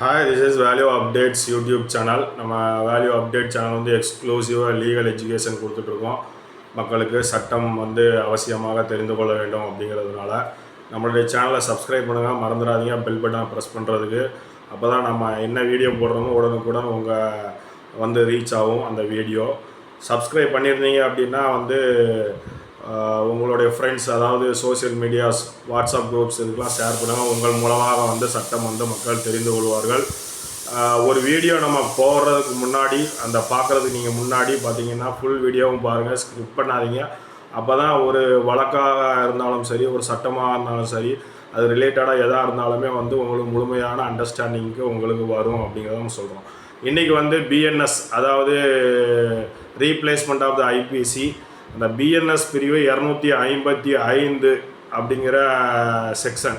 Hi this is value updates YouTube channel நம்ம value update channel வந்து எக்ஸ்க்ளூசிவாக legal education கொடுத்துட்ருக்கோம். மக்களுக்கு சட்டம் வந்து அவசியமாக தெரிந்து கொள்ள வேண்டும் அப்படிங்கிறதுனால. நம்மளுடைய சேனலை சப்ஸ்கிரைப் பண்ணுங்கள் மறந்துடாதீங்க. பெல் பட்டனை ப்ரெஸ் பண்ணுறதுக்கு அப்போ தான் நம்ம என்ன வீடியோ போடுறோமோ உடனுக்குடன் உங்கள் வந்து ரீச் ஆகும் அந்த வீடியோ சப்ஸ்கிரைப் பண்ணியிருந்தீங்க அப்படின்னா வந்து உங்களுடைய ஃப்ரெண்ட்ஸ் அதாவது சோஷியல் மீடியாஸ் வாட்ஸ்அப் குரூப்ஸ் இதுக்கெலாம் ஷேர் பண்ணுங்கள் உங்கள் மூலமாக வந்து சட்டம் வந்து மக்கள் தெரிந்து கொள்வார்கள். ஒரு வீடியோ நம்ம போடுறதுக்கு முன்னாடி அந்த பார்க்குறதுக்கு நீங்கள் முன்னாடி பார்த்தீங்கன்னா ஃபுல் வீடியோவும் பாருங்கள் ஸ்கிப் பண்ணாதீங்க. அப்போ தான் ஒரு வழக்காக இருந்தாலும் சரி ஒரு சட்டமாக இருந்தாலும் சரி அது ரிலேட்டடாக எதாக இருந்தாலுமே வந்து உங்களுக்கு முழுமையான அண்டர்ஸ்டாண்டிங்க்கு உங்களுக்கு வரும் அப்படிங்கிறத சொல்கிறோம் இன்றைக்கி வந்து பிஎன்எஸ் அதாவது ரீப்ளேஸ்மெண்ட் ஆஃப் த ஐபிசி அந்த பிஎன்எஸ் பிரிவு இரநூத்தி ஐம்பத்தி ஐந்து அப்படிங்கிற செக்ஷன்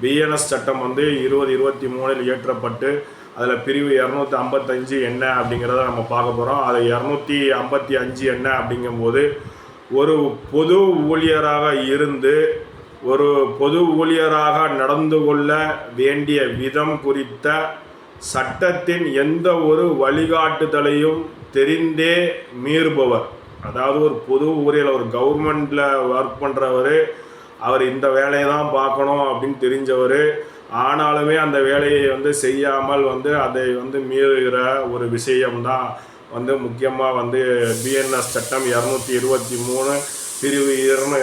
பிஎன்எஸ் சட்டம் வந்து இருபது இருபத்தி மூணில் இயற்றப்பட்டு அதில் பிரிவு இரநூத்தி ஐம்பத்தஞ்சு என்ன அப்படிங்கிறத நம்ம பார்க்க போகிறோம் அது இரநூத்தி ஐம்பத்தி அஞ்சு என்ன அப்படிங்கும்போது ஒரு பொது ஊழியராக இருந்து ஒரு பொது ஊழியராக நடந்து கொள்ள வேண்டிய விதம் குறித்த சட்டத்தின் எந்த ஒரு வழிகாட்டுதலையும் தெரிந்தே மீறுபவர். அதாவது ஒரு பொது ஊரில் ஒரு கவர்மெண்ட்டில் ஒர்க் பண்ணுறவர் அவர் இந்த வேலையை தான் பார்க்கணும் அப்படின்னு தெரிஞ்சவர் ஆனாலுமே அந்த வேலையை வந்து செய்யாமல் வந்து அதை வந்து மீறுகிற ஒரு விஷயம்தான் வந்து முக்கியமாக வந்து பிஎன்எஸ் சட்டம் இரநூத்தி இருபத்தி மூணு பிரிவு இரநூ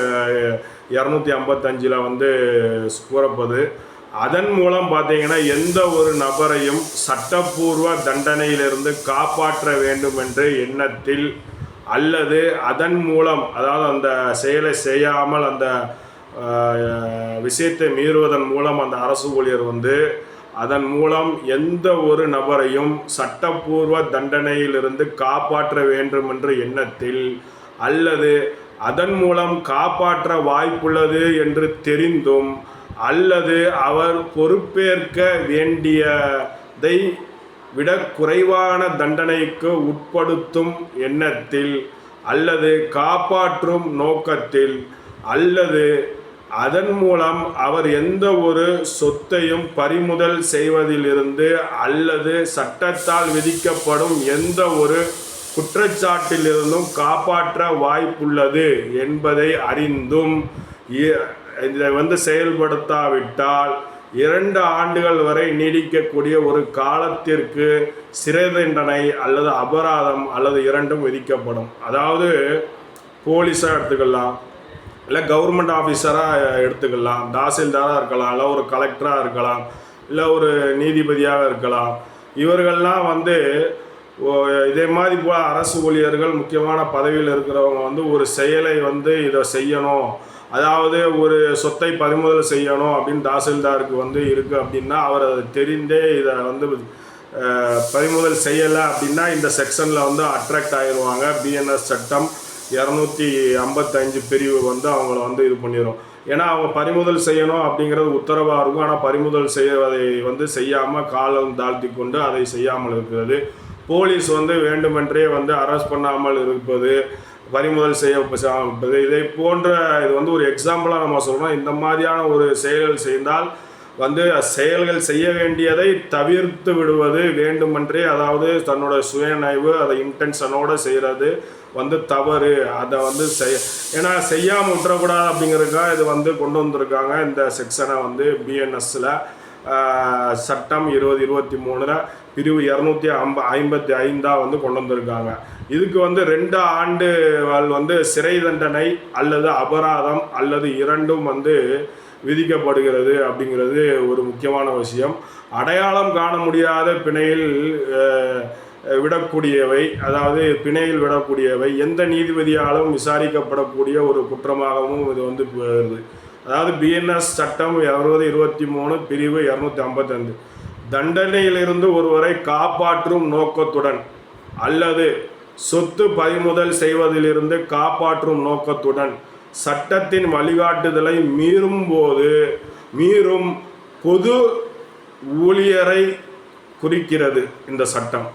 இரநூத்தி ஐம்பத்தஞ்சில் வந்து கூறப்பது அதன் மூலம் பார்த்தீங்கன்னா எந்த ஒரு நபரையும் சட்டப்பூர்வ தண்டனையிலிருந்து காப்பாற்ற வேண்டும் என்ற எண்ணத்தில் அல்லது அதன் மூலம் அதாவது அந்த செயலை செய்யாமல் அந்த விஷயத்தை மீறுவதன் மூலம் அந்த அரசு ஊழியர் வந்து அதன் மூலம் எந்த ஒரு நபரையும் சட்டப்பூர்வ தண்டனையிலிருந்து காப்பாற்ற வேண்டும் என்ற எண்ணத்தில் அல்லது அதன் மூலம் காப்பாற்ற வாய்ப்புள்ளது என்று தெரிந்தும் அல்லது அவர் பொறுப்பேற்க வேண்டியதை விட குறைவான தண்டனைக்கு உட்படுத்தும் எண்ணத்தில் அல்லது காப்பாற்றும் நோக்கத்தில் அல்லது அதன் மூலம் அவர் எந்த ஒரு சொத்தையும் பறிமுதல் செய்வதிலிருந்து அல்லது சட்டத்தால் விதிக்கப்படும் எந்த ஒரு குற்றச்சாட்டிலிருந்தும் காப்பாற்ற வாய்ப்புள்ளது என்பதை அறிந்தும் இ- இதை வந்து செயல்படுத்தாவிட்டால் இரண்டு ஆண்டுகள் வரை நீடிக்கக்கூடிய ஒரு காலத்திற்கு சிறை தண்டனை அல்லது அபராதம் அல்லது இரண்டும் விதிக்கப்படும். அதாவது போலீஸாக எடுத்துக்கலாம் இல்லை கவர்மெண்ட் ஆஃபீஸராக எடுத்துக்கலாம் தாசில்தாராக இருக்கலாம் இல்லை ஒரு கலெக்டராக இருக்கலாம் இல்லை ஒரு நீதிபதியாக இருக்கலாம். இவர்கள்லாம் வந்து இதே மாதிரி போல் அரசு ஊழியர்கள் முக்கியமான பதவியில் இருக்கிறவங்க வந்து ஒரு செயலை வந்து இதை செய்யணும். அதாவது ஒரு சொத்தை பறிமுதல் செய்யணும் அப்படின்னு தாசில்தாருக்கு வந்து இருக்குது அப்படின்னா அவர் அதை தெரிந்தே இதை வந்து பறிமுதல் செய்யலை அப்படின்னா இந்த செக்ஷனில் வந்து அட்ராக்ட் ஆயிடுவாங்க பிஎன்எஸ் சட்டம் இரநூத்தி ஐம்பத்தஞ்சு பிரிவு வந்து அவங்கள வந்து இது பண்ணிடும் ஏன்னா அவங்க பறிமுதல் செய்யணும் அப்படிங்கிறது உத்தரவாக இருக்கும். ஆனால் பறிமுதல் செய்வதை வந்து செய்யாமல் காலம் தாழ்த்தி கொண்டு அதை செய்யாமல் இருக்கிறது. போலீஸ் வந்து வேண்டுமென்றே வந்து அரெஸ்ட் பண்ணாமல் இருப்பது பறிமுதல் செய்யப்பது இதை போன்ற இது வந்து ஒரு எக்ஸாம்பிளாக நம்ம சொல்கிறோம் இந்த மாதிரியான ஒரு செயல்கள் செய்தால் வந்து செயல்கள் செய்ய வேண்டியதை தவிர்த்து விடுவது வேண்டுமென்றே அதாவது தன்னோட சுயநினைவு அதை இன்டென்ஷனோடு செய்கிறது வந்து தவறு. அதை வந்து செய் ஏன்னா செய்யாமல் விட்டுறக்கூடாது அப்படிங்கிறதுக்காக இது வந்து கொண்டு வந்திருக்காங்க. இந்த செக்ஷனை வந்து பிஎன்எஸ்ல சட்டம் இருபது இருபத்தி மூணில் பிரிவு இரநூத்தி ஐம்ப ஐம்பத்தி ஐந்தாக வந்து கொண்டு வந்திருக்காங்க இதுக்கு வந்து ரெண்டு ஆண்டுகள் வந்து சிறை தண்டனை அல்லது அபராதம் அல்லது இரண்டும் வந்து விதிக்கப்படுகிறது அப்படிங்கிறது ஒரு முக்கியமான விஷயம். அடையாளம் காண முடியாத பிணையில் விடக்கூடியவை அதாவது பிணையில் விடக்கூடியவை எந்த நீதிபதியாலும் விசாரிக்கப்படக்கூடிய ஒரு குற்றமாகவும் இது வந்து வருது. அதாவது பிஎன்எஸ் சட்டம் இருபது இருபத்தி மூணு பிரிவு இரநூத்தி ஐம்பத்தஞ்சு தண்டனையிலிருந்து ஒருவரை காப்பாற்றும் நோக்கத்துடன் அல்லது சொத்து பறிமுதல் செய்வதிலிருந்து காப்பாற்றும் நோக்கத்துடன் சட்டத்தின் வழிகாட்டுதலை மீறும் போது மீறும் பொது ஊழியரை குறிக்கிறது இந்த சட்டம்.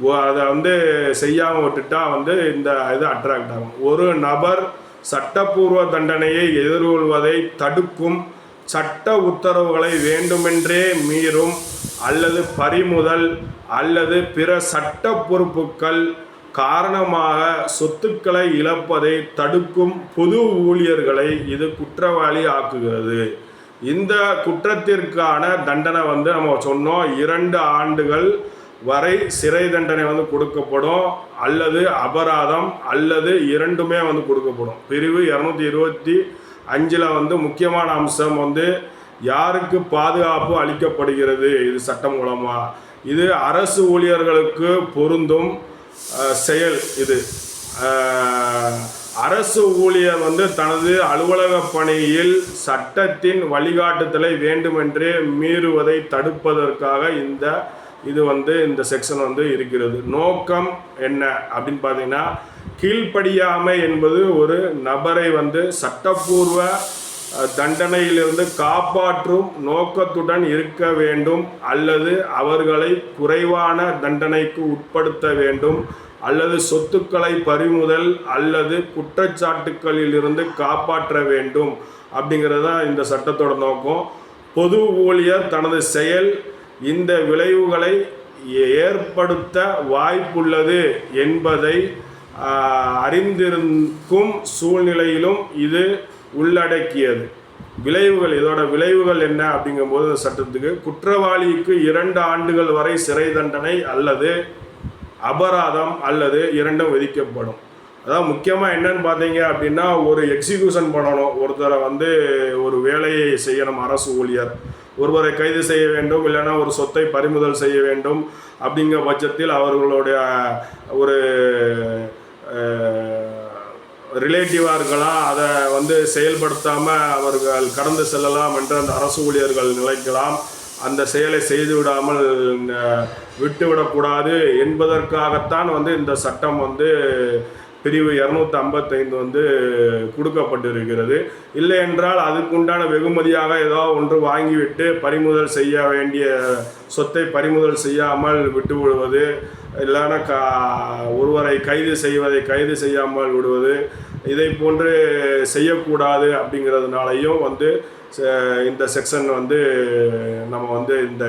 ஓ- அதை வந்து செய்யாமல் விட்டுட்டா வந்து இந்த இது அட்ராக்ட் ஆகும். ஒரு நபர் சட்டப்பூர்வ தண்டனையை எதிர்கொள்வதை தடுக்கும் சட்ட உத்தரவுகளை வேண்டுமென்றே மீறும் அல்லது பறிமுதல் அல்லது பிற சட்ட பொறுப்புகள் காரணமாக சொத்துக்களை இழப்பதை தடுக்கும் பொது ஊழியர்களை இது குற்றவாளி ஆக்குகிறது. இந்த குற்றத்திற்கான தண்டனை வந்து நம்ம சொன்னோம். இரண்டு ஆண்டுகள் வரை சிறை தண்டனை வந்து கொடுக்கப்படும். அல்லது அபராதம் அல்லது இரண்டுமே வந்து கொடுக்கப்படும். பிரிவு இரநூத்தி இருபத்தி அஞ்சில் வந்து முக்கியமான அம்சம் வந்து யாருக்கு பாதுகாப்பு அளிக்கப்படுகிறது? இது சட்டம் மூலமாக இது அரசு ஊழியர்களுக்கு பொருந்தும் செயல் இது. அரசு ஊழியர் வந்து தனது அலுவலக பணியில் சட்டத்தின் வழிகாட்டுதலை வேண்டுமென்றே மீறுவதை தடுப்பதற்காக இந்த இது வந்து இந்த செக்ஷன் வந்து இருக்கிறது. நோக்கம் என்ன அப்படின்னு பார்த்தீங்கன்னா கீழ்ப்படியாமை என்பது ஒரு நபரை வந்து சட்டப்பூர்வ தண்டனையிலிருந்து காப்பாற்றும் நோக்கத்துடன் இருக்க வேண்டும் அல்லது அவர்களை குறைவான தண்டனைக்கு உட்படுத்த வேண்டும் அல்லது சொத்துக்களை பறிமுதல் அல்லது குற்றச்சாட்டுக்களிலிருந்து காப்பாற்ற வேண்டும் அப்படிங்கிறது தான் இந்த சட்டத்தோட நோக்கம். பொது ஊழியர் தனது செயல் இந்த விளைவுகளை ஏற்படுத்த வாய்ப்புள்ளது என்பதை அறிந்திருக்கும் சூழ்நிலையிலும் இது உள்ளடக்கியது. விளைவுகள் இதோட விளைவுகள் என்ன அப்படிங்கும்போது சட்டத்துக்கு குற்றவாளிக்கு இரண்டு ஆண்டுகள் வரை சிறை தண்டனை அல்லது அபராதம் அல்லது இரண்டும் விதிக்கப்படும். அதான் முக்கியமாக என்னன்னு பார்த்தீங்க அப்படின்னா ஒரு எக்ஸிக்யூஷன் பண்ணணும். ஒருத்தரை வந்து ஒரு வேலையை செய்யணும் அரசு ஊழியர். ஒருவரை கைது செய்ய வேண்டும் இல்லைன்னா ஒரு சொத்தை பறிமுதல் செய்ய வேண்டும். அப்படிங்கிற பட்சத்தில் அவர்களுடைய ஒரு ரிலேட்டிவாக இருக்கலாம். அதை வந்து செயல்படுத்தாமல் அவர்கள் கடந்து செல்லலாம் என்று அந்த அரசு ஊழியர்கள் நிலைக்கலாம் அந்த செயலை செய்து விடாமல் விட்டுவிடக்கூடாது என்பதற்காகத்தான் வந்து இந்த சட்டம் வந்து பிரிவு இரநூத்தி ஐம்பத்தைந்து வந்து கொடுக்கப்பட்டிருக்கிறது. இல்லை என்றால் அதுக்குண்டான வெகுமதியாக ஏதோ ஒன்று வாங்கிவிட்டு பறிமுதல் செய்ய வேண்டிய சொத்தை பறிமுதல் செய்யாமல் விட்டு விடுவது இல்லைன்னா கா ஒருவரை கைது செய்வதை கைது செய்யாமல் விடுவது இதை போன்று செய்யக்கூடாது அப்படிங்கிறதுனாலையும் வந்து இந்த செக்ஷன் வந்து நம்ம வந்து இந்த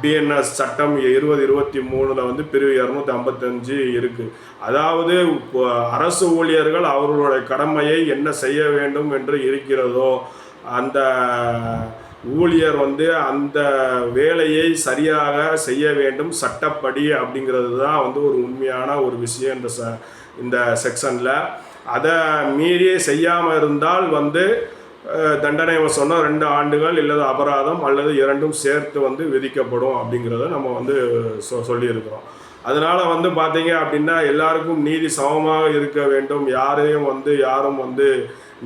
பிஎன்எஸ் சட்டம் இருபது இருபத்தி மூணில் வந்து பிரிவு இரநூத்தி ஐம்பத்தஞ்சு இருக்குது அதாவது இப்போ அரசு ஊழியர்கள் அவர்களுடைய கடமையை என்ன செய்ய வேண்டும் என்று இருக்கிறதோ அந்த ஊழியர் வந்து அந்த வேலையை சரியாக செய்ய வேண்டும் சட்டப்படி அப்படிங்கிறது தான் வந்து ஒரு உண்மையான ஒரு விஷயம் இந்த ச இந்த செக்ஷனில் அதை மீறி செய்யாமல் இருந்தால் வந்து தண்டனை சொன்னால் ரெண்டு ஆண்டுகள் இல்லது அபராதம் அல்லது இரண்டும் சேர்த்து வந்து விதிக்கப்படும் அப்படிங்கிறத நம்ம வந்து சொ சொல்லியிருக்கிறோம். அதனால் வந்து பார்த்தீங்க அப்படின்னா எல்லாருக்கும் நீதி சமமாக இருக்க வேண்டும். யாரையும் வந்து யாரும் வந்து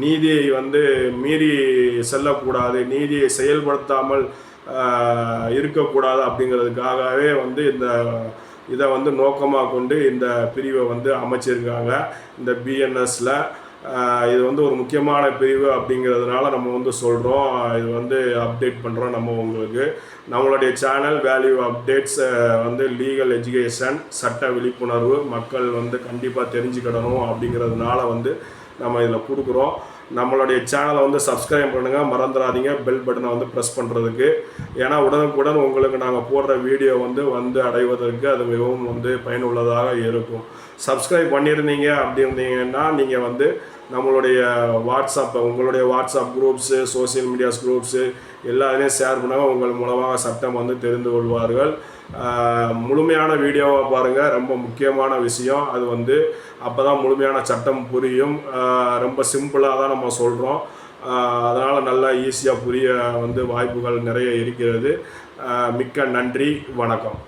நீதியை வந்து மீறி செல்லக்கூடாது நீதியை செயல்படுத்தாமல் இருக்கக்கூடாது அப்படிங்கிறதுக்காகவே வந்து இந்த இதை வந்து நோக்கமாக கொண்டு இந்த பிரிவை வந்து அமைச்சிருக்காங்க. இந்த பிஎன்எஸில் இது வந்து ஒரு முக்கியமான பிரிவு அப்படிங்கிறதுனால நம்ம வந்து சொல்கிறோம் இது வந்து அப்டேட் பண்ணுறோம் நம்ம உங்களுக்கு. நம்மளுடைய சேனல் வேல்யூ அப்டேட்ஸ் வந்து லீகல் எஜுகேஷன் சட்ட விழிப்புணர்வு மக்கள் வந்து கண்டிப்பாக தெரிஞ்சுக்கிடணும் அப்படிங்கிறதுனால வந்து நம்ம இதில் கொடுக்குறோம். நம்மளுடைய சேனலை வந்து சப்ஸ்கிரைப் பண்ணுங்கள் மறந்துடாதீங்க. பெல் பட்டனை வந்து ப்ரெஸ் பண்ணுறதுக்கு ஏன்னா உடனுக்குடன் உங்களுக்கு நாங்கள் போடுற வீடியோ வந்து வந்து அடைவதற்கு அது மிகவும் வந்து பயனுள்ளதாக இருக்கும். சப்ஸ்கிரைப் பண்ணியிருந்தீங்க அப்படி இருந்தீங்கன்னா நீங்கள் வந்து நம்மளுடைய வாட்ஸ்அப் உங்களுடைய WhatsApp groups social medias groups எல்லாத்தையும் ஷேர் பண்ணாங்க. உங்கள் மூலமாக சட்டம் வந்து தெரிந்து கொள்வார்கள். முழுமையான வீடியோவை பாருங்கள் ரொம்ப முக்கியமான விஷயம். அது வந்து அப்போ தான் முழுமையான சட்டம் புரியும். ரொம்ப சிம்பிளாக தான் நம்ம சொல்கிறோம் அதனால் நல்லா ஈஸியாக புரிய வந்து வாய்ப்புகள் நிறைய இருக்கிறது. மிக்க நன்றி. வணக்கம்.